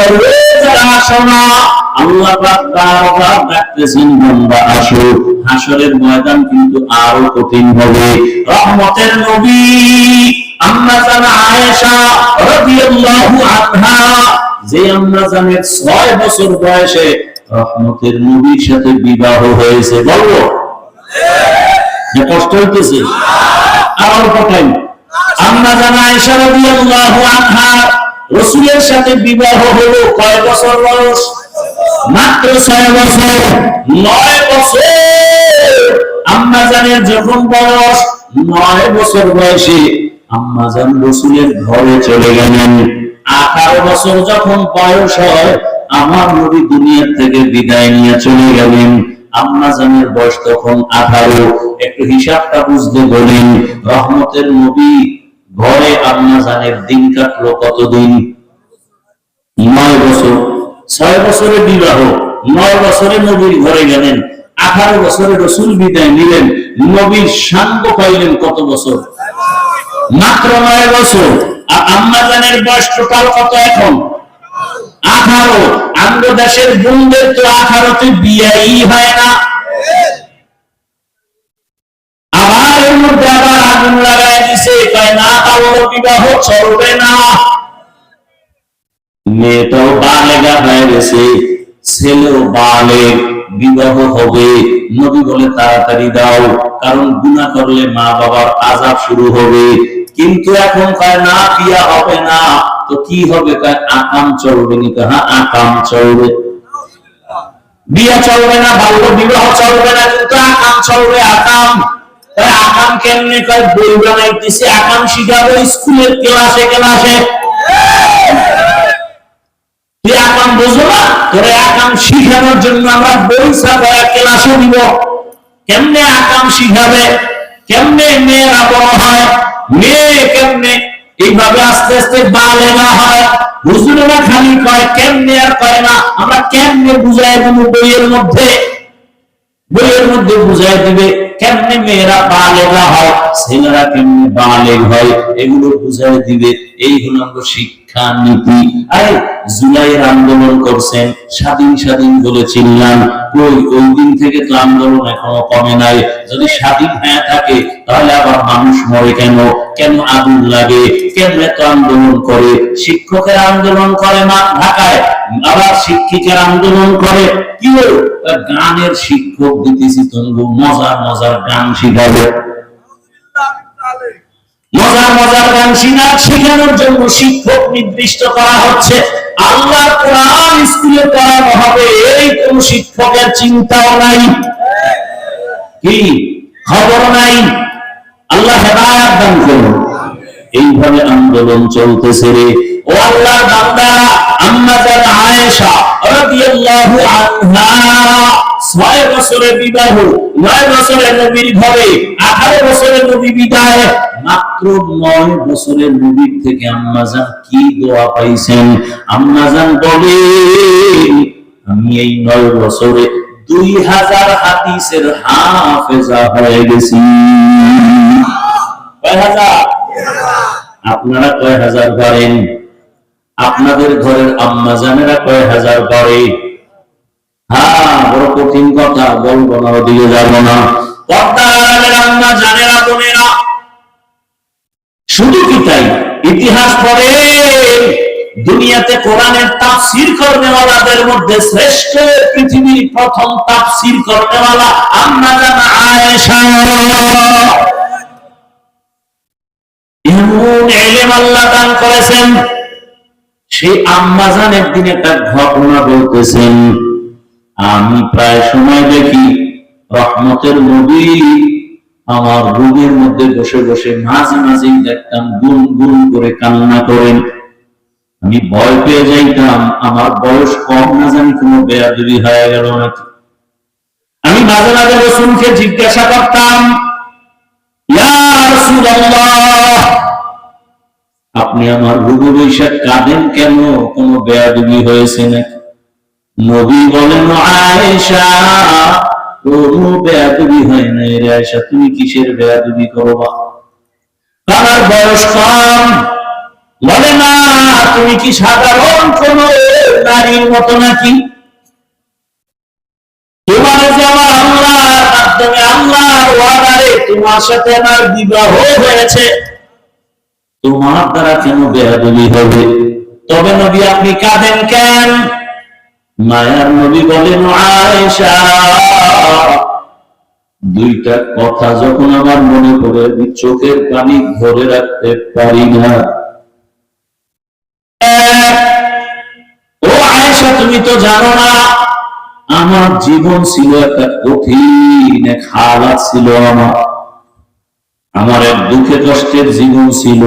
করবে ময়দান কিন্তু আরও কঠিন হবে। রহমতের নবী আম্মা আয়েশা যে আম্মা জানের 6 বছর বয়সে রহমতের নবীর সাথে বিবাহ হয়েছে। বলব যে কষ্ট হইতেছে? আর টাইম আম্মা জান আয়েশা রাদিয়াল্লাহু রাসূলের সাথে বিবাহ হলো কয় বছর বয়স? মাত্র ছয় বছর। নয় বছর। আম্মা জানের যখন বয়স, নয় বছর বয়সে আম্মা জান রসুলের ঘরে চলে গেলেন। আঠারো বছর যখন বয়স হয়, আমার নবী দুনিয়ার থেকে বিদায় নিয়ে চলে গেলেন। আম্মা জানের বয়স তখন আঠারো। একটু হিসাবটা বুঝতে বলেন। রহমতের নবী ঘরে আম্মা জানের দিন কাটলো কতদিন? নয় বছর। ছয় বছরে বিবাহ, নয় বছরে নবীর ঘরে গেলেন, আঠারো বছরে রসুল বিদায় নিলেন, নবীর সাঙ্গ পাইলেন কত বছর? মাত্র নয় বছর। আর আম্মাজানের বয়স টোটাল কত এখন? আঠারো। আঙ্গ দেশের বোনদের তো আঠারোতে বিয়াই হয় না। আবার এর মধ্যে আবার আগুন মেয়েটাও বালেগা হয়ে গেছে ছেলেও বালে বিবাহ হবে নবী বলে তাড়াতাড়ি দাও কারণ গুণা করলে মা বাবার আজাব শুরু হবে কিন্তু এখন কয় না বিয়া হবে না তো কি হবে কয় আকাম চলবে নি হ্যাঁ আকাম চলবে বিয়া চলবে না বাল্য বিবাহ চলবে না কিন্তু আকাম চলবে আকাম আকাম কেমনে কয়, বই বানাইতেছে আকাম শিখাবো, স্কুলের ক্লাসে ক্লাসে। তুই আকাম বুঝো না, তোরে আকাম শিখানোর জন্য আমরা বই ছাড়া ক্লাসে দিব। কেমনে আকাম শিখাবে, কেমনে মেয়েরা বড় হয়, মেয়ে কেমনে এইভাবে আস্তে আস্তে বালেগা হয়, হুজুরেরা খালি কয়, কেমনে আর কয় না, আমরা কেমনে বুঝাই দেব বইয়ের মধ্যে? বইয়ের মধ্যে বুঝাই দিবে। কেমনে মেয়েরা বালেগা হয়, ছেলেরা কেমনে বালেগ হয়, এগুলো বুঝাই দিবে, এই আমাদের শিক্ষা নীতি। আরে, জুলাইয়ের আন্দোলন করছেন, স্বাধীন স্বাধীন বলে চিনলাম ওই ওই দিন থেকে তো আন্দোলন এখনও কমে নাই। যদি স্বাধীন হয়ে থাকে, তাহলে আবার মানুষ মরে কেন? কেন আগুন লাগে? কেন এত আন্দোলন করে? শিক্ষকের আন্দোলন করে না ঢাকায়। আবার শিক্ষিকের আন্দোলন করে। কি গানের শিক্ষক দিতেছি তঙ্গু মজার মজার গান শিখাবে। মজার মজার গান শিখা, শেখানোর জন্য শিক্ষক নির্দিষ্ট করা হচ্ছে। আল্লাহ কোরআন স্কুলে পড়ানো হবে, এই কোন শিক্ষকের চিন্তাও নাই। কি? খবর নাই। আল্লাহ হেদায়াত দান করুন। এইভাবে আন্দোলন চলতেছে রে। ও আল্লাহর বান্দা আমি এই নয় বছরে দুই হাজার হাদিসের হাফেজা হয়ে গেছি। কয় হাজার? আপনারা কয় হাজার করেন আপনাদের ঘরের আম্মাজানেরা কয় হাজার করে হ্যাঁ বড় কঠিন কথা, বলব না, ওদিকে যাব না। আম্মা জানেরা শুধু কি তাই? ইতিহাস পড়ে, দুনিয়াতে কোরআনের তাফসীর করনেওয়ালাদের মধ্যে শ্রেষ্ঠ পৃথিবীর প্রথম তাফসীর করনেওয়ালা আম্মা জানা এমন এলেম আল্লাহ দান করেছেন। সেই আম্মাজান একদিন একটা ঘটনা বলতেছেন। আমি প্রায় সময় দেখি রহমতের নবী আমার রুমের মধ্যে বসে বসে মাঝে মাঝেই দেখতাম গুন গুন করে কান্না করেন। আমি ভয় পেয়ে যাইতাম, আমার বয়স কম না জানি কোনো বেয়াদবি হয়ে গেল নাকি। আমি মাঝে মাঝে রসুলকে জিজ্ঞাসা করতাম, ইয়া রাসূলুল্লাহ আপনি আমার রুবু বৈশাখ কাঁদেন কেন? কোনো বেয়াদবি হয়েছে নাকি? নবী বলেন, আয়েশা, কোনো বেয়াদবি হয় না রে আয়েশা, তুমি কিসের বেয়াদবি আমার বয়স কম। বলে, না, তুমি কি সাধারণ কোন নারীর নাকি? তোমার যে আমার ওয়াদারে তোমার সাথে আমার বিবাহ হয়েছে। তোমার দ্বারা কেন বেয়াদবি হবে? তবে নবী আপনি কাঁদেন কেন? মায়ার নবী বলেন, আয়েশা, দুইটা কথা যখন আমার মনে পড়ে, আমি চোখের পানি ধরে রাখতে পারি না। ও আয়েশা, তুমি তো জানো না, আমার জীবন ছিল একটা কঠিন হালাত ছিল আমার। আমার এক দুঃখে কষ্টের জীবন ছিল।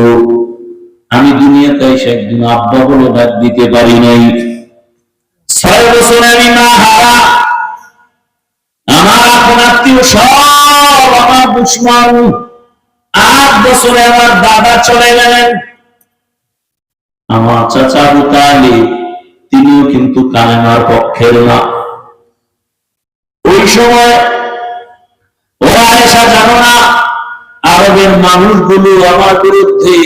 আমি দুনিয়াতে এসে একদিন আব্বা বলে ডাক দিতে পারি নাই। ছয় বছর আমি মা হারা। আমার আপন আত্মীয় সব আমার দুশ্মন। আট বছরে আমার দাদা চলে গেলেন। আমার চাচা আবু তালিব তিনিও কিন্তু কালেমার পক্ষের না ওই সময় ও আয়েশা জানো না আরবের মানুষগুলো আমার বিরুদ্ধে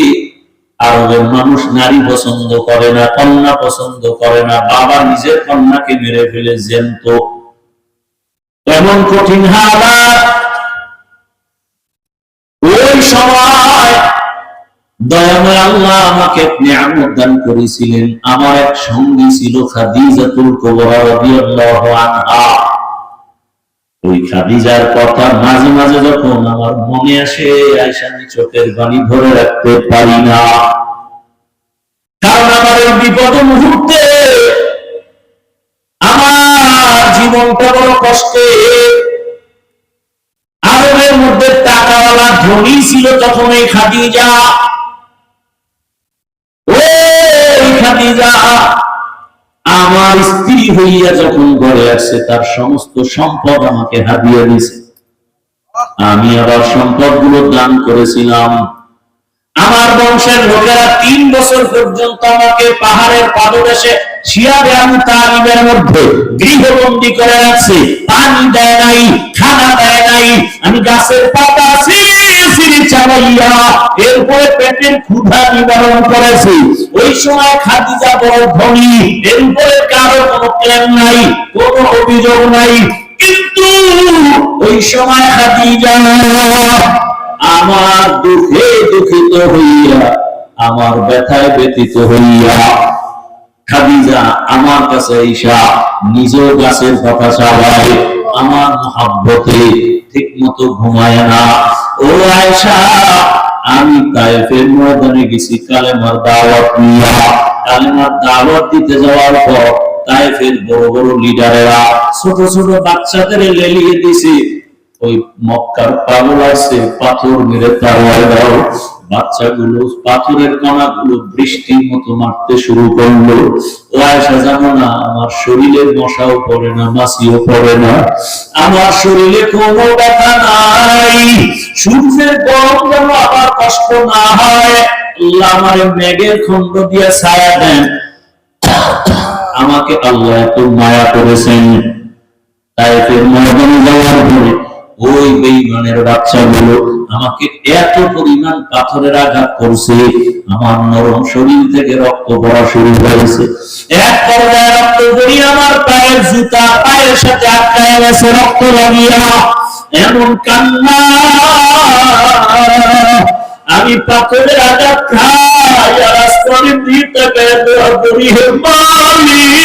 আরবের মানুষ নারী পছন্দ করে না, কন্যা পছন্দ করে না, বাবা নিজের কন্যাকে মেরে ফেলে জ্যান্ত। এমন কঠিন হালাত। ওই সময় দয়াময় আল্লাহ আমাকে নিয়ামত দান করেছিলেন। আমার এক সঙ্গী ছিল খাদিজাতুল কুবরা রাদিয়াল্লাহু আনহা। ওই খাদিজার কথা মাঝে মাঝে যখন আমার মনে আসে আয়সা আমি চোখের পানি ধরে রাখতে পারি না। কারণ আমার এই বিপদ মুহূর্তে আমার জীবনটা বড় কষ্টে। আরবের মধ্যে টাকাওয়ালা ধনী ছিল তখন এই খাদিজা। ওই খাদিজা আমার স্ত্রী হইয়া যখন ঘরে আসছে তার সমস্ত সম্পদ আমাকে হাদিয়ে দিছে। আমি আবার সম্পদগুলো দান করেছিলাম। আমার বংশের লোকেরা তিন বছর পর্যন্ত আমাকে পাহাড়ের পাদদেশে শিয়াবে মধ্যে গৃহবন্দী করে রাখছে। পানি দেয় নাই, খানা দেয় নাই। আমি গাছের পাতা চাবাইয়া এরপরে পেটের ক্ষুধা নিবারণ করেছি। ওই সময় খাদিজা বড় ধনী, এরপরে কারও কোনো ক্লেম নাই, কোনো অভিযোগ নাই। কিন্তু ওই সময় খাদিজা, আমার দুঃখে দুঃখিত হইয়া, আমার ব্যথায় ব্যতীত হইয়া, খাদিজা আমার কাছে ঈশা নিজ গাছের কথা আমার মহাব্বতে ঠিক মতো ঘুমায় না। ও আয়সা আমি তাইফের ময়দানে গেছি, কালেমার দাওয়াত নিয়া কালেমার দাওয়াত দিতে যাওয়ার পর তাইফের বড় বড় লিডারেরা ছোট ছোট বাচ্চাদের লেলিয়ে দিছে। ওই মক্কার পাগল আছে, পাথর মেরে দাও। বাচ্চাগুলো, পাথরের কণাগুলো বৃষ্টির মতো মারতে শুরু করল। আয়সা জানো না, আমার শরীরে মশাও পড়ে না পড়ে না। আমার শরীরে কোনো ব্যথা নাই। সূর্যের গরম যেন আমার কষ্ট না হয়। আমার মেঘের খন্ড দিয়ে ছায়া দেন। আমাকে আল্লাহ এত মায়া করেছেন। তাইফের ময়দানে যাওয়ার পরে ওই বেইমানের বাচ্চাগুলো আমাকে এত পরিমাণ পাথরের আঘাত করছে, আমার নরম শরীর থেকে রক্ত পড়া শুরু হয়েছে। এক পর্যায়ে রক্ত পড়িয়ে আমার পায়ের জুতা পায়ের সাথে আটকায় গেছে, রক্ত লাগিয়া এমন কান্না। আমি পাথরের আঘাত খাই আর আস্তরে দিতে দোয়া করি হে মালিক!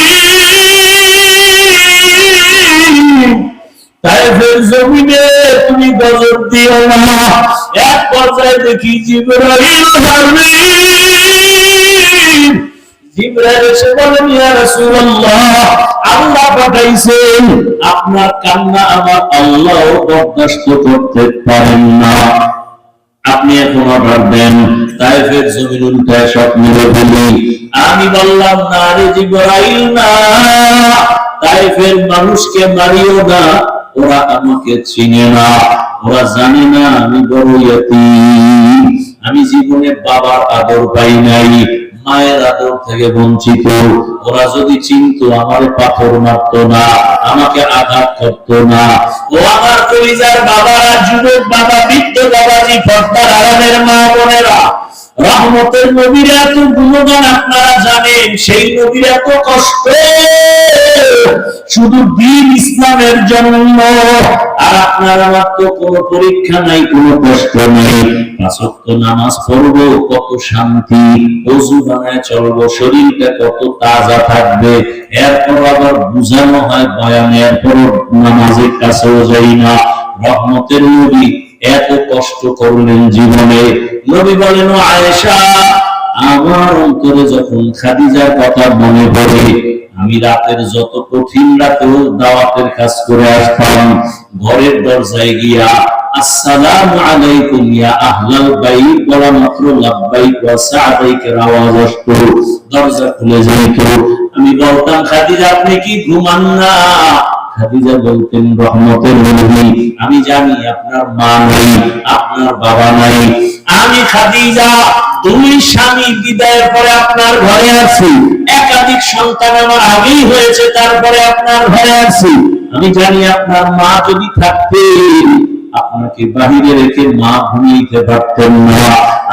আপনার কান্না আমার আল্লাহ বরদাস্ত করতে পারেন না। আপনি এখন অর্ডার দেন তাইফের জমিন উল্টায় সব মেরে ফেলি। আমি বললাম, না রে জিব্রাইল, না। তাইফের মানুষকে মারিও না। ওরা আমাকে চিনে না, ওরা জানে না আমি বড় আমি জীবনে বাবার আদর পাই নাই, মায়ের আদর থেকে বঞ্চিত। ওরা যদি চিনতো, আমার পাথর মারতো না, আমাকে আঘাত করতো না। ও আমার কলিজার বাবারা, যুবক বাবা, বৃদ্ধ বাবাজি পর্দার আরামের মা বোনেরা, রহমতের নবীর তো গুণগান আপনারা জানেন, সেই নবীর তো কষ্ট শুধু দিন ইসলামের জন্য আর আপনার আমার তো কোনো পরীক্ষা নাই, কোনো কষ্ট নাই। পাঁচক্ত নামাজ পড়ব, কত শান্তি, অজু বানায় চলবো, শরীরটা কত তাজা থাকবে। এরপর আবার বুঝানো হয় বয়ানের পর নামাজের কাছেও যাই না। রহমতের নবী এত কষ্ট করলেন জীবনে। নবী বলেন, "ও আয়েশা, আমার অন্তরে যখন খাদিজার কথা মনে পড়ে আমি রাতের যত কঠিন রাতেও দাওয়াতের কাজ করে আসতাম, ঘরের দরজায় গিয়া, আসসালামু আলাইকুম ইয়া আহলাল বাইত বলা মাত্র লাব্বাইক ওয়া সাআদাইকের আওয়াজ আসতো। দরজা খুলে যেত আমি বলতাম, খাদিজা, আপনি কি ঘুমান না? খাদিজা বলতেন, রহমতের নবী, আমি জানি আপনার মা নাই, আপনার বাবা নাই। আমি খাদিজা, দুই স্বামী বিদায়ের পরে আপনার ঘরে আছি। একাধিক সন্তান আমার আগেই হয়েছে, তারপরে আপনার ঘরে আছি। আমি জানি আপনার মা যদি থাকতেন আপনাকে বাহিরে রেখে মা ঘুমিয়ে পারতেন না।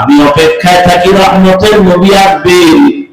আমি অপেক্ষায় থাকি, রহমতের নবী আসবেন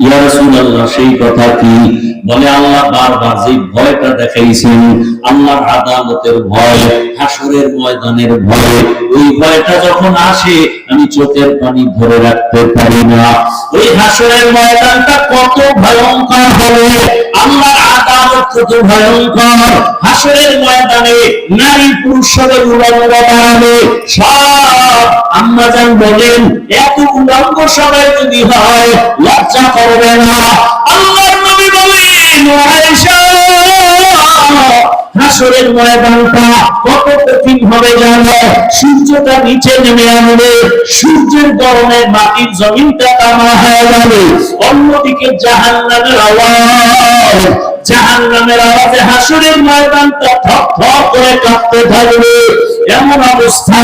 সেই কথা কি? বলে আল্লাহ বারবার যে ভয়টা দেখাইছেন, আল্লাহর আদালতের ভয় হাসরের ময়দানের ভয়, ওই ভয়টা যখন আসে আমি চোখের পানি ধরে রাখতে পারি না। ওই হাসরের ময়দানটা কত ভয়ঙ্কর হবে। আল্লাহর আদালত কত ভয়ঙ্কর। হাসরের ময়দানে নারী পুরুষের উলঙ্গ দাঁড়াবে সব আম্মা জান বলেন, এত উলঙ্গ সবাই যদি হয়, লজ্জা করবে না। আল্লাহর নবী বলেন আয়েশা হাসরের ময়দানটা কত কঠিন হবে জানো সূর্যটা নিচে নেমে আসবে। সূর্যের গরমে মাটির জমিনটা তামা হয়ে যাবে। অন্যদিকে জাহান্নামের আওয়াজ। জাহান্নামের আওয়াজে হাসরের ময়দানটা থপ থপ করে কাঁপতে থাকবে। এমন অবস্থা,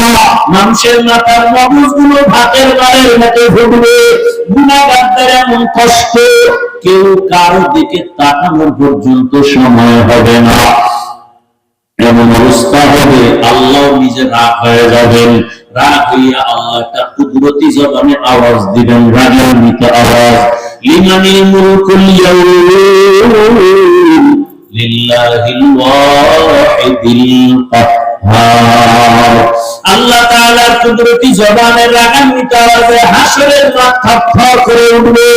মানুষের মাথার মগজগুলো ভাতের বারের মতো ফুটবে গুণাগারদের এমন কষ্ট, কেউ কারও দিকে তাকানোর পর্যন্ত সময় হবে না। আল্লাহ নিজে রাগ হয়ে যাবেন। রাগ হইয়া আল্লাহ একটা কুদরতি জবানে আওয়াজ দিবেন রাগান্বিত আওয়াজ। লিমানিল লিল্লাহিল ওয়াহিদিল কাহ্হার আল্লাহ তাআলার কুদরতি রাগান্বিত আওয়াজে হাসরের মাঠ থরথর করে উঠবে।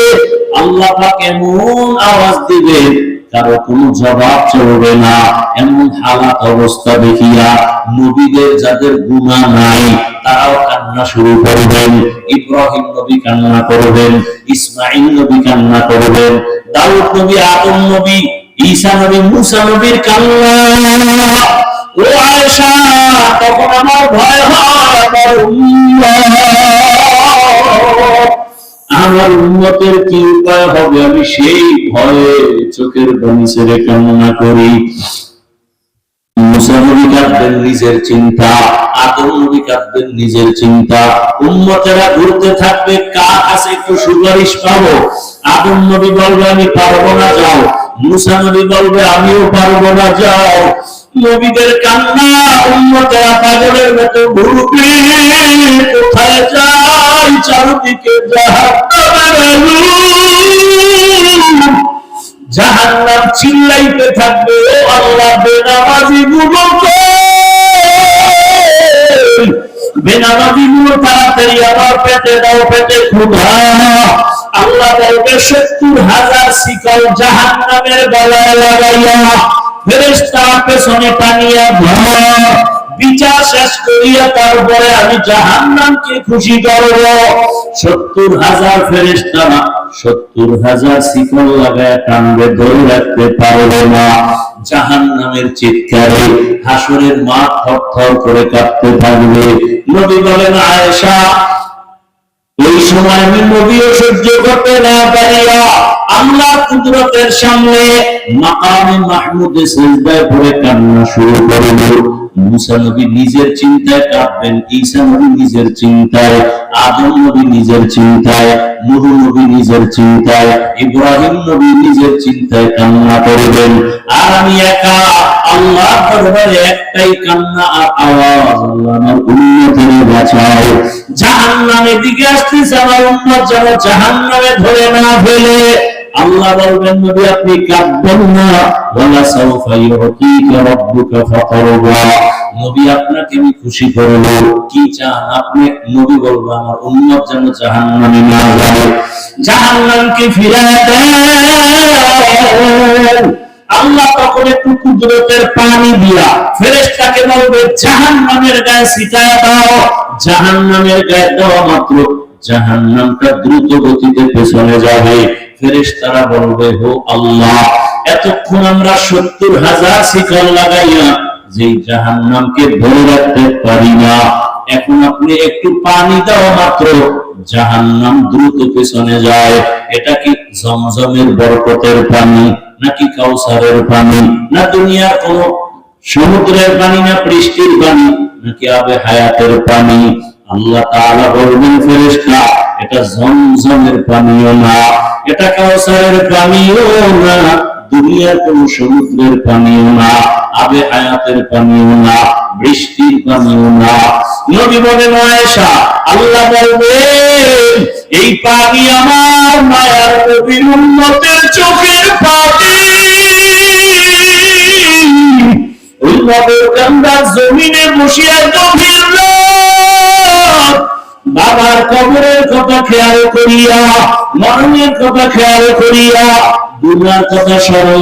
আল্লাহ পাক এমন আওয়াজ দিবেন কারও কোনো জবাব চলবে না। এমন হালাত অবস্থা দেখিয়া নবীদের যাদের গুণা নাই, তারাও কান্না শুরু করবেন। ইব্রাহিম নবী কান্না করবেন ইসমাইল নবী কান্না করবেন, দাউদ নবী, আদম নবী, ঈসা নবী, মুসা নবীর কান্না। ও আয়েশা, তখন আমার ভয় হয়, আমার উম্মত। আমার উন্নতের কি উপায় হবে, আমি সেই ভয়ে চোখের পানি ছেড়ে কামনা করি। নিজের চিন্তা নিজের চিন্তা। উন্মতেরা ঘুরতে থাকবে, কার কাছে একটু সুপারিশ পাবো? আদম নবী বলবে, আমি পারব না, যাও। মুসা নবী বলবে, আমিও পারব না, যাও। নবীদের কান্না উন্মতেরা পাগলের মতো ঘুরবে, কোথায় যাই চারদিকে। জাহান্নাম চিল্লাইতে থাকবে, ও আল্লাহ, বেনামাজি গুলোকে বেনামাজি গুলো তাড়াতাড়ি আমার পেটে দাও, পেটে ক্ষুধা আল্লাহ বলবে, সত্তর হাজার শিকল গলায় লাগাইয়া ফেরেশতা পেছনে টানিয়া বিচার শেষ করিয়া তারপরে আমি জাহান নামকে খুশি করব। সত্তর হাজার ফেরেশতা সত্তর হাজার শিকল লাগায় টানবে ধরে রাখতে পারবে না। জাহান নামের চিৎকারে, হাসুরের মা থর থর করে কাঁপতে থাকবে। নবী বলেন, আয়েশা ওই সময় নবীও সহ্য করতে না পারিয়া আল্লাহ কুদরতের সামনে মাকামে মাহমুদে সেজদায় পড়ে কান্না শুরু করল মুসা নবী নিজের চিন্তায় ঈসা নবী নিজের চিন্তায়, আদম নবী নিজের চিন্তায়, নুহু নবী নিজের চিন্তায়, ইব্রাহিম নবী নিজের চিন্তায় কান্না করবেন। আর আমি একা উন্নত আপনি আপনাকে আমি খুশি করব। কি চান আপনি? নবী বলব, আমার উম্মত যেন জাহান্নামে না যায়। জাহান্নামকে ফিরায় দেন। আল্লাহ তখন একটু কুদরতের পানি দিয়া ফেরেশতাকে বলবে, জাহান্নামের গায়ে ছিটায় দাও, জাহান্নামের গায়ে দেওয়া মাত্র জাহান্নামটা দ্রুত গতিতে পেছনে যাবে। ফেরেশতারা বলবে হো আল্লাহ, এতক্ষণ আমরা সত্তর হাজার শিকল লাগাইয়া যে জাহান্নামকে ধরে রাখতে পারি না, এখন আপনি একটু পানি দেওয়া মাত্র, জাহান্নাম দ্রুত পেছনে যায়। এটা কি জমজমের বরকতের পানি? নাকি কাউসারের পানি না দুনিয়ার কোন সমুদ্রের পানি না বৃষ্টির পানি নাকি আবে হায়াতের পানি আল্লাহ তাআলা বলবেন, ফেরেশতা, এটা জমজমের পানিও না, এটা কাউসারের পানিও না, দুনিয়ার কোন সমুদ্রের পানিও না, আবে হায়াতের পানিও না। বৃষ্টির পানিও না। নবী আল্লাহ বলবেন, এই পানি আমার মায়ার নবীর উম্মতের চোখের পানি। জমিনে বসিয়া গভীর বাবার কবরের কথা খেয়াল করিয়া, মরণের কথা খেয়াল করিয়া, দুনিয়ার কথা স্মরণ